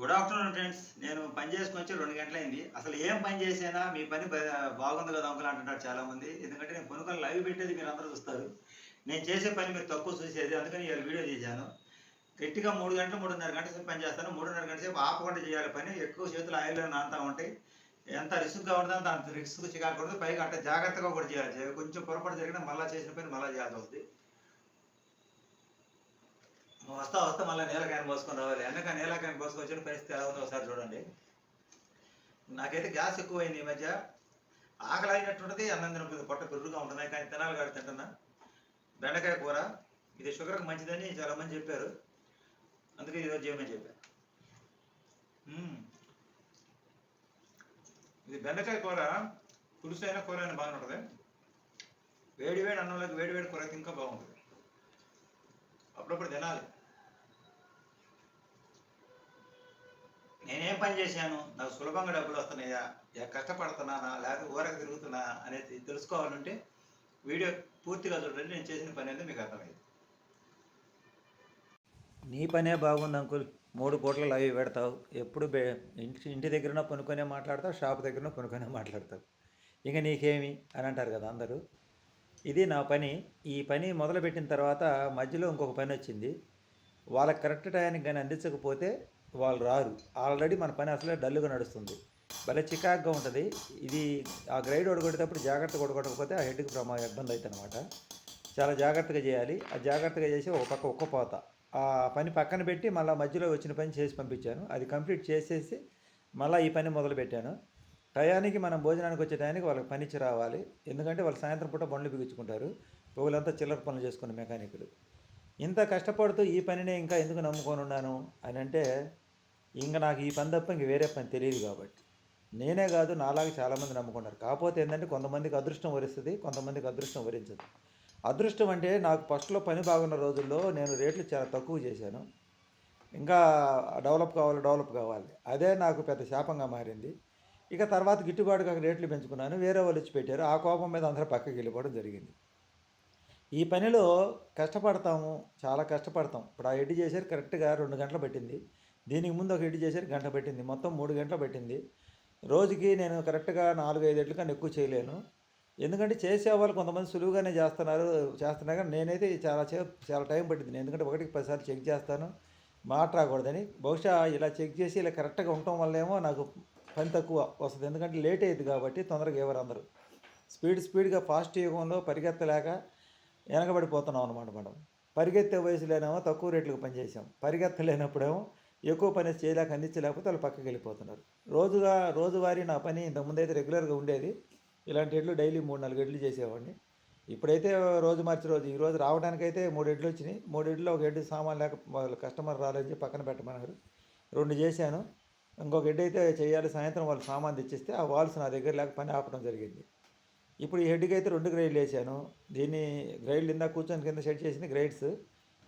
Good afternoon friends నేను పని చేసుకొని వచ్చి రెండు గంటలైంది. అసలు ఏం పని చేసినా? మీ పని బాగుంది కదా అంకుల్ అంటున్నారు చాలా మంది ఎందుకంటే నేను కొనుక్కొని లైవ్ పెట్టేది మీరు అందరూ చూస్తారు. నేను చేసే పని మీరు తక్కువ చూసేది. అందుకని ఇవాళ వీడియో చేశాను. గట్టిగా మూడు గంటలు మూడున్నర గంటల సేపు పని చేస్తాను. మూడున్నర గంటల సేపు ఆపకుండా చేయాలి పని. ఎక్కువ చేతులు ఆయిల్లో నానుతూ ఉంటాయి. ఎంత రిస్క్గా ఉంటుందో అంత రిస్క్ చికాకూడదు పైగా అంటే జాగ్రత్తగా కూడా చేయాలి. కొంచెం పొరపాటు జరిగినా మళ్ళీ చేసిన పని మళ్ళీ చేయాల్సి వస్తుంది. వస్తా వస్తా మళ్ళీ నీలకాయని పోసుకొని రావాలి. వెనక నీలకాయని పోసుకొచ్చిన పరిస్థితి ఎలా ఉందో ఒకసారి చూడండి. నాకైతే గ్యాస్ ఎక్కువైంది ఈ మధ్య. ఆకలి అయినట్టుంటుంది అన్నం తినప్పుడు పొట్ట పెరుగుగా ఉంటుంది కానీ తినాలి కాదు తింటున్నా. బెండకాయ కూర ఇది షుగర్కి మంచిదని చాలా మంది చెప్పారు. అందుకే ఈరోజు చేయమని చెప్పారు ఇది బెండకాయ కూర పులుసు అయినా కూర అయినా బాగానే ఉంటుంది వేడి వేడి అన్నంలోకి వేడి వేడి కూర అయితే ఇంకా బాగుంటుంది. అప్పుడప్పుడు తినాలి. నేనేం పని చేశాను? నాకు సులభంగా డబ్బులు వస్తున్నాయా? యా కష్టపడుతున్నానా? లేకపోతే ఊరకు తిరుగుతున్నా అనేది తెలుసుకోవాలంటే వీడియో పూర్తిగా చూడండి. నేను చేసిన పని అనేది మీకు అర్థమైంది. నీ పనే బాగుంది అంకుల్. మూడు కోట్ల అవి పెడతావు. ఎప్పుడు బే ఇంటి ఇంటి దగ్గరన కొనుక్కొనే మాట్లాడతావు షాప్ దగ్గర కొనుక్కొనే మాట్లాడతావు. ఇంకా నీకేమి? అని అంటారు కదా అందరూ. ఇది నా పని. ఈ పని మొదలుపెట్టిన తర్వాత మధ్యలో ఇంకొక పని వచ్చింది. వాళ్ళకి కరెక్ట్ టైంకి కానీ అందించకపోతే వాళ్ళు రారు. ఆల్రెడీ మన పని అసలే డల్గా నడుస్తుంది. భలే చికాగ్గా ఉంటుంది. ఇది ఆ గ్రైడ్ ఒడగొట్టేటప్పుడు జాగ్రత్తగా ఒడగొట్టకపోతే ఆ హెడ్కి ప్రమా ఇబ్బంది అవుతుంది అనమాట చాలా జాగ్రత్తగా చేయాలి. ఆ జాగ్రత్తగా చేసి ఒక పక్క ఒక్కపోత ఆ పని పక్కన పెట్టి మళ్ళీ మధ్యలో వచ్చిన పని చేసి పంపించాను. అది కంప్లీట్ చేసేసి మళ్ళీ ఈ పని మొదలు పెట్టాను టయానికి మనం భోజనానికి వచ్చే టయానికి వాళ్ళకి పనిచ్చి రావాలి. ఎందుకంటే వాళ్ళు సాయంత్రం పూట బండ్లు బిగించుకుంటారు. పొగులంతా చిల్లర పనులు చేసుకున్న మెకానికులు. ఇంత కష్టపడుతూ ఈ పనినే ఇంకా ఎందుకు నమ్ముకొని ఉన్నాను అని అంటే ఇంకా నాకు ఈ పని తప్ప ఇంక వేరే పని తెలియదు కాబట్టి. నేనే కాదు నాలాగా చాలామంది నమ్ముకున్నారు. కాకపోతే ఏంటంటే కొంతమందికి అదృష్టం వరిస్తుంది కొంతమందికి అదృష్టం వరించదు. అదృష్టం అంటే నాకు ఫస్ట్లో పని బాగున్న రోజుల్లో నేను రేట్లు చాలా తక్కువ చేశాను. ఇంకా డెవలప్ కావాలి డెవలప్ కావాలి. అదే నాకు పెద్ద శాపంగా మారింది. ఇక తర్వాత గిట్టుబాటు కాక రేట్లు పెంచుకున్నాను. వేరే వాళ్ళు వచ్చి పెట్టారు ఆ కోపం మీద అందరూ పక్కకి వెళ్ళిపోవడం జరిగింది. ఈ పనిలో కష్టపడతాము చాలా కష్టపడతాం. ఇప్పుడు ఆ ఎడ్డి చేశారు కరెక్ట్గా రెండు గంటలు పట్టింది. దీనికి ముందు ఒక ఎడ్డి చేశారు గంట పట్టింది. మొత్తం మూడు గంటలు పట్టింది. రోజుకి నేను కరెక్ట్గా నాలుగు ఐదు ఎడ్లు కన్నా ఎక్కువ చేయలేను. ఎందుకంటే చేసే వాళ్ళు కొంతమంది సులువుగానే చేస్తున్నారు చేస్తున్నారు కానీ నేనైతే చాలా చాలా టైం పట్టింది. ఎందుకంటే ఒకటికి పదిసార్లు చెక్ చేస్తాను మాట రాకూడదని బహుశా ఇలా చెక్ చేసి ఇలా కరెక్ట్గా ఉండటం వల్లేమో నాకు పని తక్కువ వస్తుంది. ఎందుకంటే లేట్ అయ్యింది కాబట్టి తొందరగా ఎవరు అందరూ. స్పీడ్ స్పీడ్గా ఫాస్ట్ యుగంలో పరిగెత్తలేక వెనకబడిపోతున్నాం అనమాట మనం పరిగెత్తే వయసులోనేమో తక్కువ రేట్లకు పనిచేసాం పరిగెత్తలేనప్పుడేమో ఎక్కువ పని చేయలేక అందించలేకపోతే వాళ్ళు పక్కకి వెళ్ళిపోతున్నారు. రోజుగా రోజువారీ నా పని ఇంతకుముందు అయితే రెగ్యులర్గా ఉండేది. ఇలాంటి ఎడ్లు డైలీ మూడు నాలుగు ఎడ్లు చేసేవాడిని. ఇప్పుడైతే రోజు మార్చి రోజు ఈ రోజు రావడానికైతే మూడు ఎడ్లు వచ్చినాయి. మూడు ఎడ్లు ఒక ఎడ్డు సామాన్ లేక వాళ్ళు కస్టమర్ రాలని చెప్పి పక్కన పెట్టమన్నారు. రెండు చేశాను. ఇంకొక ఎడ్డు అయితే చేయాలి సాయంత్రం వాళ్ళు సామాన్ తెచ్చిస్తే ఆ వాల్స్ నా దగ్గర లేక పని ఆపడం జరిగింది. ఇప్పుడు ఈ హెడ్కి అయితే రెండు గ్రైడ్లు వేసాను దీన్ని గ్రైడ్లు ఇందాక కూర్చొని కింద సెట్ చేసింది గ్రైడ్స్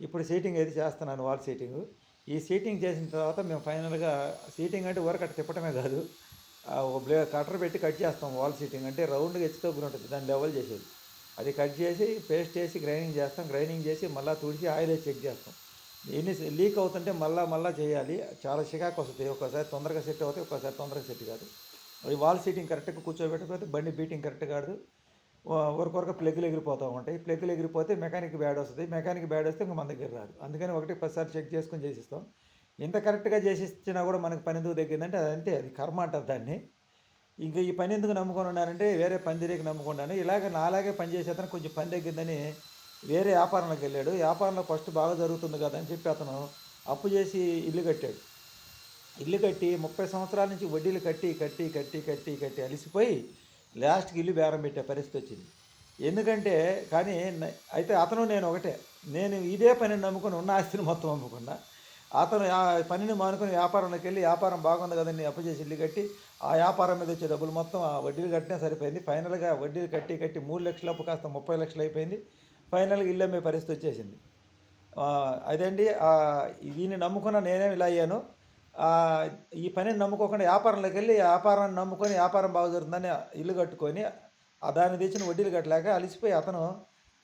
ఇప్పుడు సీటింగ్ అయితే చేస్తున్నాను వాల్ సీటింగ్ ఈ సీటింగ్ చేసిన తర్వాత మేము ఫైనల్గా సీటింగ్ అంటే ఊరకట్ట తిప్పటమే కాదు. ఒక బ్లే కటర్ పెట్టి కట్ చేస్తాం వాల్ సీటింగ్ అంటే రౌండ్గా ఎచ్చుతో ఉంటుంది. దాన్ని లెవెల్ చేసేది. అది కట్ చేసి పేస్ట్ చేసి గ్రైండింగ్ చేస్తాం. గ్రైండింగ్ చేసి మళ్ళీ తుడిచి ఆయిల్ వేసి చెక్ చేస్తాం. ఎన్ని లీక్ అవుతుంటే మళ్ళీ మళ్ళీ చేయాలి. చాలా చికాకు వస్తుంది. ఒకసారి తొందరగా సెట్ అవుతాయి ఒక్కోసారి తొందరగా సెట్ కాదు. అది వాల్ సీటింగ్ కరెక్ట్గా కూర్చోబెట్టకపోతే బండి బీటింగ్ కరెక్ట్ కాదు. ఒకరికొరక ప్లగ్లు ఎగిరిపోతూ ఉంటాయి ప్లగ్లు ఎగిరిపోతే మెకానిక్ బ్యాడ్ వస్తుంది. మెకానిక్ బ్యాడ్ వస్తే ఇంకా మన దగ్గర రాదు. అందుకని ఒకటి పదిసారి చెక్ చేసుకొని చేసిస్తాం. ఇంత కరెక్ట్గా చేసి ఇచ్చినా కూడా మనకు పని ఎందుకు తగ్గిందంటే అదంతే అది కర్మ అంటారు దాన్ని. ఇంకా ఈ పని ఎందుకు నమ్ముకొని ఉన్నానంటే వేరే పని తిరిగి నమ్ముకున్నాను. ఇలాగ నాలాగే పని చేసేతను కొంచెం పని తగ్గిందని వేరే వ్యాపారంలోకి వెళ్ళాడు. వ్యాపారంలో ఫస్ట్ బాగా జరుగుతుంది కదా అని చెప్పి అతను అప్పు చేసి ఇల్లు కట్టాడు. ఇల్లు కట్టి ముప్పై సంవత్సరాల నుంచి వడ్డీలు కట్టి కట్టి కట్టి కట్టి కట్టి అలిసిపోయి లాస్ట్కి ఇల్లు బేరం పెట్టే పరిస్థితి వచ్చింది. ఎందుకంటే కానీ అయితే అతను నేను ఒకటే. నేను ఇదే పనిని నమ్ముకుని ఉన్న ఆస్తిని మొత్తం అమ్ముకున్నా అతను ఆ పనిని మానుకుని వ్యాపారంలోకి వెళ్ళి వ్యాపారం బాగుంది కదండి అప్పు చేసి ఇల్లు కట్టి ఆ వ్యాపారం మీద వచ్చే డబ్బులు మొత్తం ఆ వడ్డీలు కట్టినా సరిపోయింది. ఫైనల్గా వడ్డీలు కట్టి కట్టి మూడు లక్షల అప్పు కాస్త ముప్పై లక్షలు అయిపోయింది. ఫైనల్గా ఇల్లు అమ్మే పరిస్థితి వచ్చేసింది. అదే అదండి దీన్ని నమ్ముకున్న నేనే ఇలా అయ్యాను? ఈ పనిని నమ్ముకోకుండా వ్యాపారంలోకి వెళ్ళి వ్యాపారాన్ని నమ్ముకొని వ్యాపారం బాగా జరుగుతుందని ఇల్లు కట్టుకొని దాన్ని తెచ్చిన వడ్డీలు కట్టలేక అలిసిపోయి అతను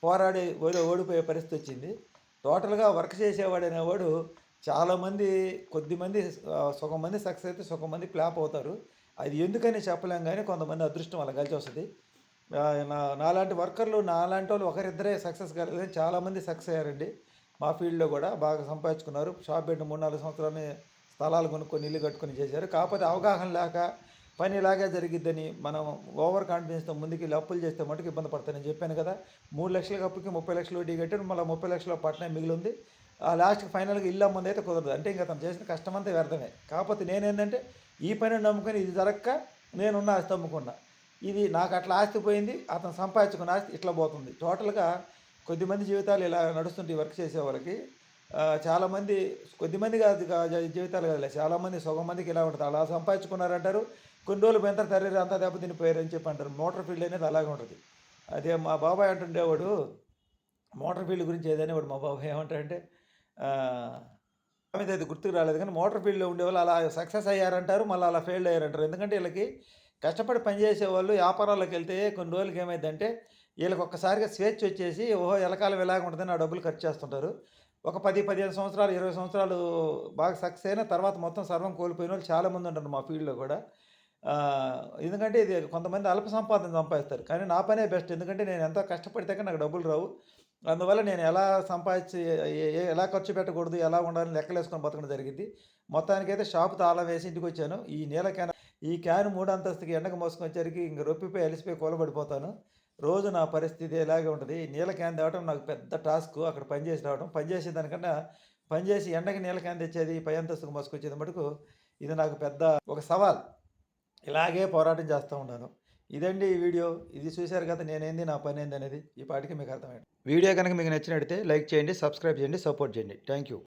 పోరాడి ఓడిపోయే పరిస్థితి వచ్చింది. టోటల్గా వర్క్ చేసేవాడు అనేవాడు చాలామంది కొద్దిమంది ఆ, సగం మంది సక్సెస్ అయితే సగం మంది ఫ్లాప్ అవుతారు. అది ఎందుకని చెప్పలేం కానీ కొంతమంది అదృష్టం అలా కలిసి వస్తుంది. నా నాలాంటి వర్కర్లు నాలాంటి వాళ్ళు ఒకరిద్దరే సక్సెస్ కాలేదు చాలామంది సక్సెస్ అయ్యారండి. మా ఫీల్డ్లో కూడా బాగా సంపాదించుకున్నారు. షాప్ పెట్టి మూడు నాలుగు సంవత్సరాలు స్థలాలు కొనుక్కొని ఇల్లు కట్టుకొని చేశారు. కాకపోతే అవగాహన లేక పని ఇలాగే జరిగిద్దని మనం ఓవర్ కాన్ఫిడెన్స్తో ముందుకు అప్పులు చేస్తే మటుకు ఇబ్బంది పడతానని చెప్పాను కదా. మూడు లక్షల అప్పుకి ముప్పై లక్షలు వడ్డీ కట్టారు. మళ్ళీ ముప్పై లక్షల పట్టణం మిగిలింది. ఆ లాస్ట్కి ఫైనల్గా ఇల్లు అమ్మంది అయితే కుదరదు. అంటే ఇంకా తను చేసిన కష్టం వ్యర్థమే. కాకపోతే నేనేంటంటే ఈ పని నమ్ముకొని ఇది జరగక నేనున్న ఆస్తి అమ్ముకున్నా. ఇది నాకు అట్లా ఆస్తి పోయింది అతను సంపాదించుకున్న ఆస్తి ఇట్లా పోతుంది. టోటల్గా కొద్దిమంది జీవితాలు ఇలా నడుస్తుంటే వర్క్ చేసే వాళ్ళకి చాలామంది కొద్దిమంది కాదు జీవితాలు కదా చాలామంది సగం మందికి ఇలా ఉంటుంది. అలా సంపాదించుకున్నారంటారు. కొన్ని రోజులు పెంత తర్రి అంతా దెబ్బతినిపోయారు అని చెప్పి అంటారు మోటార్ ఫీల్డ్ అనేది అలాగే ఉంటుంది. అదే మా బాబాయ్ అంటుండేవాడు మోటార్ ఫీల్డ్ గురించి ఏదైనా వాడు మా బాబాయ్ ఏమంటాడంటే మీద అది గుర్తుకు రాలేదు. కానీ మోటార్ ఫీల్డ్లో ఉండేవాళ్ళు అలా సక్సెస్ అయ్యారంటారు. మళ్ళీ అలా ఫెయిల్ అయ్యారంటారు. ఎందుకంటే వీళ్ళకి కష్టపడి పనిచేసే వాళ్ళు వ్యాపారాలకు వెళ్తే కొన్ని రోజులకి ఏమైందంటే వీళ్ళకి ఒక్కసారిగా స్వేచ్ఛ వచ్చేసి ఓహో ఎలకాలం ఎలాగ ఉంటుందని ఆ డబ్బులు ఖర్చు చేస్తుంటారు. ఒక పది పదిహేను సంవత్సరాలు ఇరవై సంవత్సరాలు బాగా సక్సెస్ అయిన తర్వాత మొత్తం సర్వం కోల్పోయిన వాళ్ళు చాలామంది ఉంటారు మా ఫీల్డ్లో కూడా. ఎందుకంటే ఇది కొంతమంది అల్ప సంపాదన సంపాదిస్తారు. కానీ నా పనే బెస్ట్ ఎందుకంటే నేను ఎంత కష్టపడితే కానీ నాకు డబ్బులు రావు. అందువల్ల నేను ఎలా సంపాదించి ఏ- ఏ- ఎలా ఖర్చు పెట్టకూడదు ఎలా ఉండాలని లెక్కలేసుకొని బతకడం జరిగింది. మొత్తానికైతే షాప్ తాళం వేసి ఇంటికి వచ్చాను. ఈ నీళ్ళ క్యాన్ ఈ క్యాన్ మూడు అంతస్తుకి ఎండకు మోసుకొచ్చేసరికి ఇంక రొప్పిపోయి అలిసిపోయి కూలబడిపోతాను. రోజు నా పరిస్థితి ఇలాగే ఉంటుంది? నీళ్ళ క్యాన్ తేవటం నాకు పెద్ద టాస్క్. అక్కడ పనిచేసి రావడం పనిచేసే దానికన్నా పనిచేసి ఎండకి నీళ్ళ క్యాన్ తెచ్చేది పై అంతస్తుకు మోసుకొచ్చేది మటుకు ఇది నాకు పెద్ద ఒక సవాల్. ఇలాగే పోరాటం చేస్తూ ఉన్నాను. ఇదండి ఈ వీడియో. ఇది చూశారు కదా నేనేంది నా పని ఏంది అనేది. ఈ పాటికి మీకు అర్థమైంది. వీడియో కనుక మీకు నచ్చినట్టయితే లైక్ చేయండి సబ్స్క్రైబ్ చేయండి సపోర్ట్ చేయండి. Thank you